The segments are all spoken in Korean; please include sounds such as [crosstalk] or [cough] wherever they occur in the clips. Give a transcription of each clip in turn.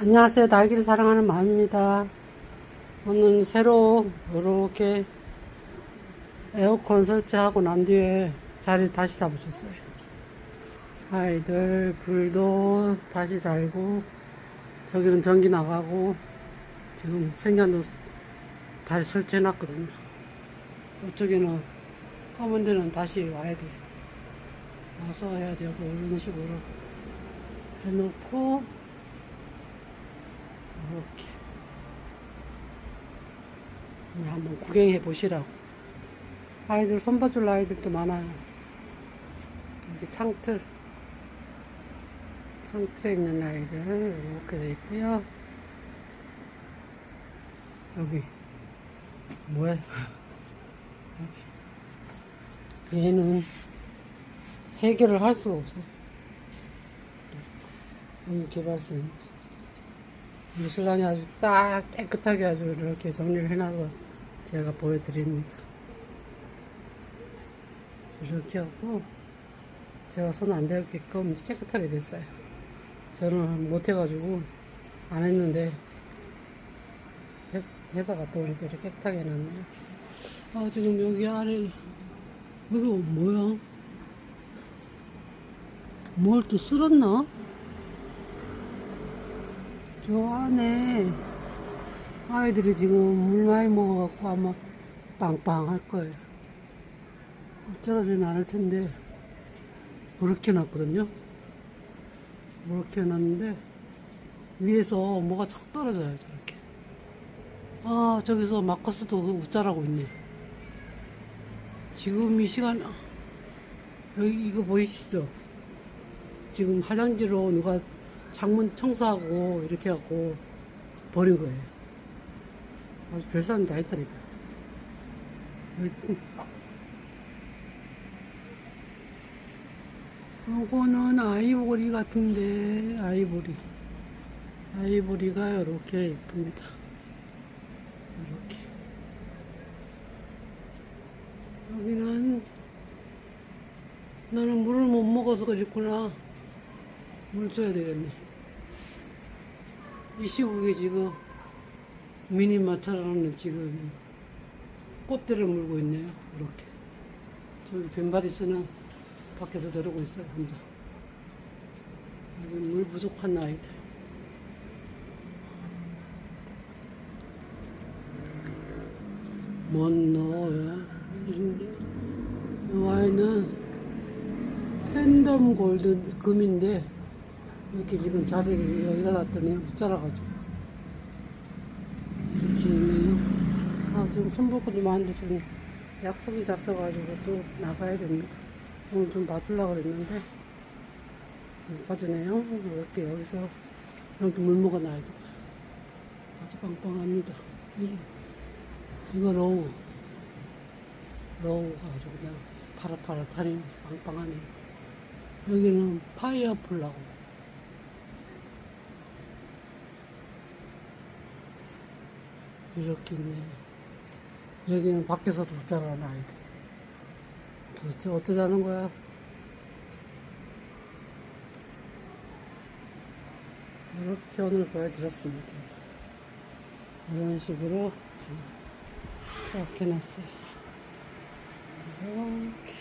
안녕하세요. 날개를 사랑하는 마음입니다. 오늘 새로 이렇게 에어컨 설치하고 난 뒤에 자리 다시 잡으셨어요. 아이들 불도 다시 달고 저기는 전기 나가고 지금 생년도 다시 설치해놨거든요. 이쪽에는 검은 데는 다시 와야 돼. 와서 해야 되고 이런 식으로 해놓고 이렇게. 그냥 한번 구경해 보시라고. 아이들 손 봐줄 아이들도 많아요. 여기 창틀. 창틀에 있는 아이들 이렇게 돼 있고요. 여기. 뭐야. [laughs] 얘는 해결을 할 수가 없어. 여기 개발센터 우리 신랑이 아주 딱 깨끗하게 아주 이렇게 정리를 해놔서 제가 보여드립니다. 이렇게 하고 제가 손 안 닿게끔 깨끗하게 됐어요. 저는 못해가지고 안 했는데 회- 회사가 또 이렇게 깨끗하게 해놨네요. 아 지금 여기 아래 여기 뭐야? 뭘 또 쓸었나? 저 안에 아이들이 지금 물 많이 먹어갖고 아마 빵빵할 거예요. 떨어지는 않을 텐데, 이렇게 놨거든요. 이렇게 놨는데, 위에서 뭐가 착 떨어져요, 저렇게. 아, 저기서 마커스도 웃자라고 있네. 지금 이 시간, 여기 이거 보이시죠? 지금 화장지로 누가 창문 청소하고 이렇게 해갖고 버린 거예요. 아주 별사람 다 했다니까. 요거는 아이보리 같은데, 아이보리. 아이보리가 이렇게 예쁩니다. 이렇게. 여기는, 나는 물을 못 먹어서 그랬구나. 물 줘야 되겠네. 이 시국에 지금 미니마트라는 지금 꽃대를 물고 있네요. 이렇게. 저기 벤바리스는 밖에서 저러고 있어요, 혼자. 물 부족한 아이들. 뭔 넣어야 이런데. 이 아이는 팬덤 골든 금인데 이렇게 지금 자리를 여기다 놨더니 못 자라가지고 이렇게 있네요. 아 지금 손볼 것도 많은데 지금 약속이 잡혀가지고 또 나가야 됩니다. 오늘 좀 봐주려고 그랬는데 못 봐주네요. 이렇게 여기서 이렇게 물 먹어놔야 돼. 아주 빵빵합니다. 이- 이거 로우 로우가 아주 그냥 파릇파릇하니 빵빵하네. 여기는 파이어플라고. 이렇게 있네. 여기는 밖에서도 못 자라는 아이들. 도대체 어쩌자는 거야? 이렇게 오늘 보여드렸습니다. 이런 식으로 싹 해놨어요. 이렇게.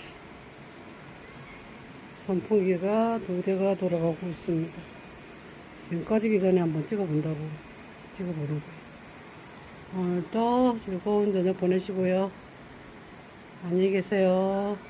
선풍기가 두 대가 돌아가고 있습니다. 지금 꺼지기 전에 한번 찍어본다고 찍어보는 거예요. 오늘도 즐거운 저녁 보내시고요. 안녕히 계세요.